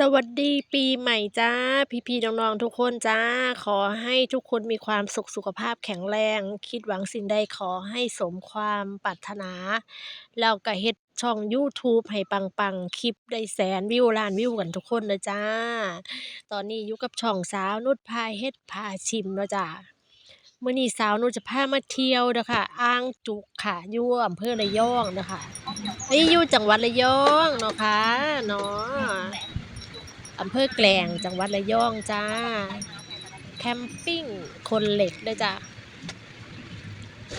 สวัสดีปีใหม่จ้า พี่ๆน้องๆทุกคนจ้า ขอให้ทุกคนมีความสุขสุขภาพแข็งแรง คิดหวังสิ่งใดขอให้สมความปรารถนาแล้วก็เฮ็ดช่องยูทูบให้ปังๆ คลิปได้แสนวิวล้านวิวกันทุกคนเด้อจ้า ตอนนี้อยู่กับช่องสาวนุชพาเฮ็ดพาชิมนะจ้าเมื้อนี้สาวนุชจะพามาเที่ยวเด้อค่ะอ่างจุกค่ะยู่อำเภอระยองเด้อค่ะเอ้ยอยู่จังหวัดระยองเนาะค่ะเนาะ อำเภอแกลงจังหวัดระยองจ้า แคมปิ้งคนเหล็กเลยจ้า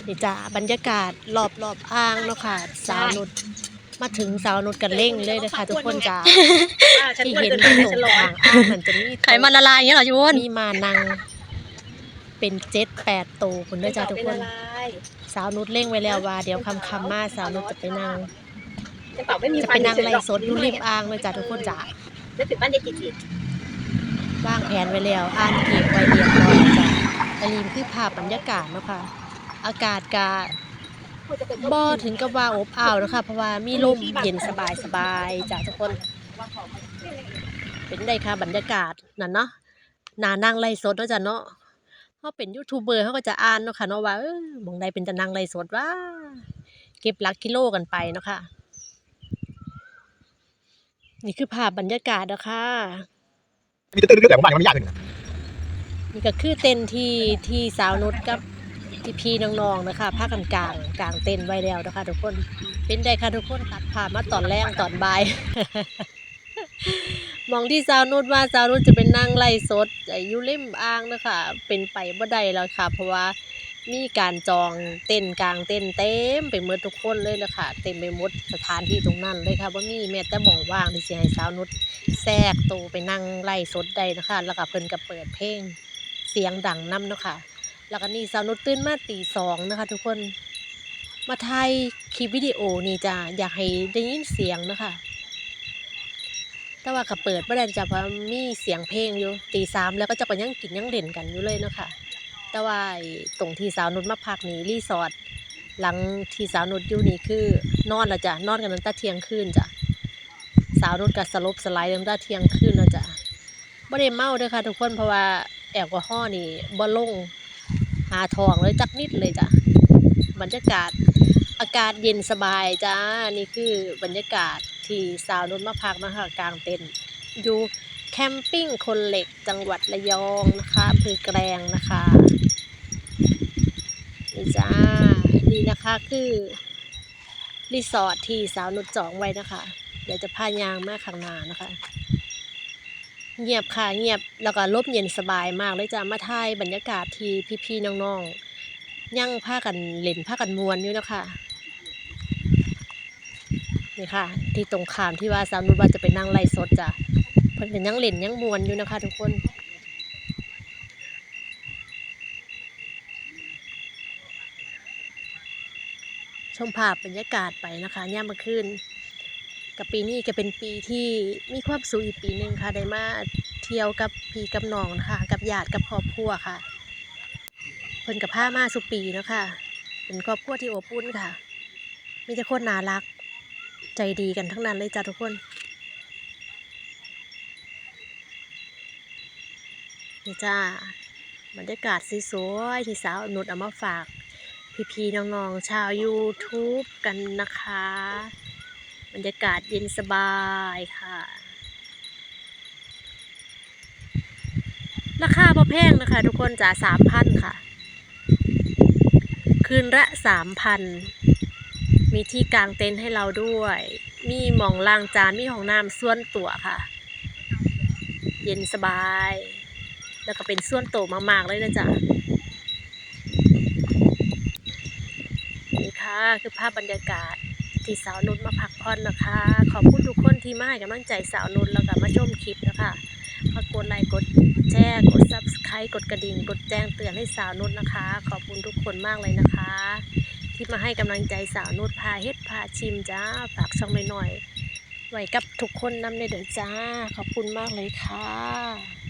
นี่จ้าบรรยากาศรอบรอบๆอ่างเนาะค่ะ สาวนุชมาถึงสาวนุชกันเร่งเลยนะคะทุกคนจ้าอ่าฉันที่อ้วนเห็นเกินไปที่ตรงฉันหลงทางอ่างมันจะมีไขมันละลายอย่างเงี้ยเหรอจูนมีมานัง เป็นเจ็ดแปดโตวคุณด้วยจ้าทุกคนเป็นอะไรสาวนุชเร่งไว้แล้วว่า เดี๋ยวคำคำๆมาสาวนุชจะไปนั่งกระเป๋าไม่มีจะฟัไปนนั่งเฉยๆไล่หรอกสดอยู่ริมอ่างเลยจ้าทุกคนจ้า นึกถึงบ้านยายกิจิวางแผนไว้แล้ว อ่านเก็บไว้เรียบร้อยจ้ะอันนี้คือภาพบรรยากาศเนาะค่ะ อากาศกะบ่ถึงกับว่าอบอ้าวเนาะคะเพราะว่ามีลมเย็นสบายสบายจ้ะทุกคน เป็นได้ค่ะบรรยากาศนั่นเนาะนานั่งไล่สดเนาะจ้ะเนาะเขาเป็นยูทูบเบอร์เขาก็จะอ่านเนาะค่ะเนาะว่าเออมองใดเป็นจะนั่งไล่สดว่า เก็บลักกิโลกันไปเนาะค่ะ นี่คือภาพบรรยากาศเนาะค่ะมีตื้นๆแต่ผมบ้านมันไม่ยากเลยนะนี่ก็คือเต็นท์ที่ที่สาวนุชกับพี่พี่ๆน้องๆนะคะพากันกลางกลางเต็นท์ไว้แล้วนะคะ ทุกคนเป็นได้ค่ะทุกคนตัดผ่านมาตอนแรกตอนบ่ายมองที่สาวนุชว่าสาวนุชจะเป็นนั่งไล่สดไอ้อยูเล่มอ่างนะคะเป็นไปบ่ได้แล้วค่ะ เพราะว่า มีการจองเต็นกลางเต็นเต็มไปหมดทุกคนเลยละค่ะเต็มไปหมดสถานที่ตรงนั้นเลยค่ะว่ามีแม้แต่หม่องว่างที่สิให้สาวนุชแทรกตัวไปนั่งไล่สดได้นะคะ แล้วก็เพิ่นก็เปิดเพลงเสียงดังนํเนาะค่ะแล้วก็นี่สาวนุชตื่นมาตีสองนะคะ ทุกคนมาถ่ายคลิปวิดีโอนี่จ้ะอยากให้ได้ยินเสียงนะคะแต่ว่าก็เปิดไม่ได้จ้ะเพราะมีเสียงเพลงอยู่ตีสามแล้วก็จะก็ยังกินยังเล่นกันอยู่เลยเนาะคะ แต่ว่าตรงที่สาวนุชมาพักนี่รีสอร์ทหลังที่สาวนุชอยู่นี่คือนอนละจ้ะนอนกันตั้งแต่เที่ยงคืนจ้ะสาวนุชก็สลบสลายตั้งแต่เที่ยงคืนแล้วจ้ะบ่ได้เมาเด้อค่ะ ทุกคนเพราะว่าแอลกอฮอล์นี่บ่ลงหาทองเลยจักนิดเลยจ้ะบรรยากาศอากาศเย็นสบายจ้านี่คือบรรยากาศที่สาวนุชมาพักนะคะกลางเต็นท์อยู่แคมปิ้งคนเหล็กจังหวัดระยองนะคะอำเภอแกลงนะคะ นี่จ้า นี่นะคะคือรีสอร์ทที่สาวนุชจองไว้นะคะ เดี๋ยวจะพายางมากข้างหน้านะคะ เงียบค่ะเงียบแล้วก็ลมเย็นสบายมากเลยจ้ะมาถ่ายบรรยากาศที่พี่ๆน้องๆยังพากันเล่นพากันมวนอยู่นะคะนี่ค่ะ ที่ตรงขามที่ว่าสาวนุชว่าจะไปนั่งไล่สดจ้ะเพิ่นเป็นยังเล่นยังมวนอยู่นะคะ ทุกคน ชมภาพบรรยากาศไปนะคะย่ามมาคืนกับปีนี้ก็เป็นปีที่มีความสุขอีกปีหนึ่งค่ะได้มาเที่ยวกับพี่กับน้องนะคะกับญาติกับครอบครัวค่ะเพิ่นกับผ้ามาสุปีนะคะเป็นครอบครัวที่อบอุ่นค่ะ มีแต่คนน่ารัก ใจดีกันทั้งนั้นเลยจ้าทุกคนนี่จ้าบรรยากาศสวยๆที่สาวนุชเอามาฝาก พี่ๆน้องๆชาว YouTube กันนะคะ บรรยากาศเย็นสบายค่ะ ราคาพอแพงนะคะทุกคนจ่าสามพันค่ะ คืนละสามพันมีที่กางเต็นท์ให้เราด้วย มีหมองล้างจาน มีห้องน้ำส่วนตัวค่ะ เย็นสบาย แล้วก็เป็นส่วนโตวมาก ๆ เลยนะจ๊ะ นี่ ค่ะ คือภาพบรรยากาศที่สาวนุชมาพักผ่อนนะคะ ขอบคุณทุกคนที่มาให้กำลังใจสาวนุชแล้วก็มาชมคลิปนะคะฝากกดไลค์กดแชร์กด subscribe กดกระดิ่ง กดแจ้งเตือนให้สาวนุชนะคะ ขอบคุณทุกคนมากเลยนะคะ ที่มาให้กำลังใจสาวนุชพาเฮ็ดพาชิมจ้าฝากช่องหน่อยๆไว้กับทุกคนนำในเด้อจ้า ขอบคุณมากเลยค่ะ